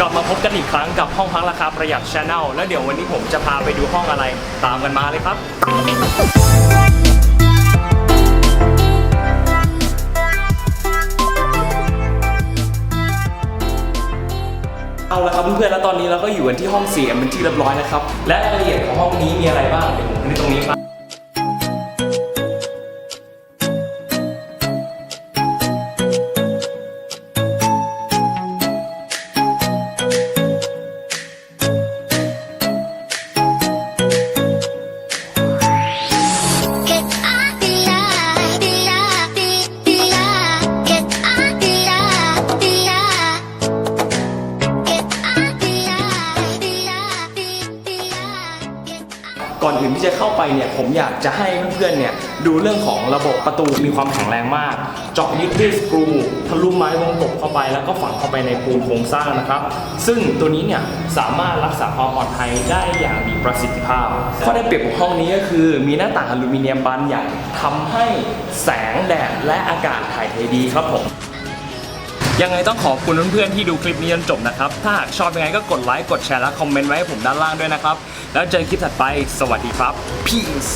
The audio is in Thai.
กลับมาพบกันอีกครั้งกับห้องพักราคาประหยัดชาแนลแล้วเดี๋ยววันนี้ผมจะพาไปดูห้องอะไรตามกันมาเลยครับ เอาละครับเพื่อนๆแล้วตอนนี้เราก็อยู่กันที่ห้องเสียงเป็นที่เรียบร้อยนะครับและรายละเอียดของห้องนี้มีอะไรบ้างเดี๋ยวผม ก่อนอื่นที่จะเข้าไปเนี่ยผมอยากจะให้เพื่อนๆเนี่ยดูเรื่องของระบบประตูมีความแข็งแรงมาก เจาะยึดด้วยสกรูทะลุไม้วงกบเข้าไป แล้วก็ฝังเข้าไปในปูนโครงสร้างนะครับ ซึ่งตัวนี้เนี่ยสามารถรักษาความปลอดภัยได้อย่างมีประสิทธิภาพข้อได้เปรียบของห้องนี้ก็คือ มีหน้าต่างอลูมิเนียมบานใหญ่ทำให้แสงแดดและอากาศถ่ายเทดีครับผม ยังไงต้องขอบคุณเพื่อนๆที่ดูคลิปนี้จนจบนะครับ ถ้าหากชอบยังไงก็กดไลค์กดแชร์และคอมเมนต์ไว้ให้ผมด้านล่างด้วยนะครับ แล้วเจอกันคลิปถัดไปสวัสดีครับ peace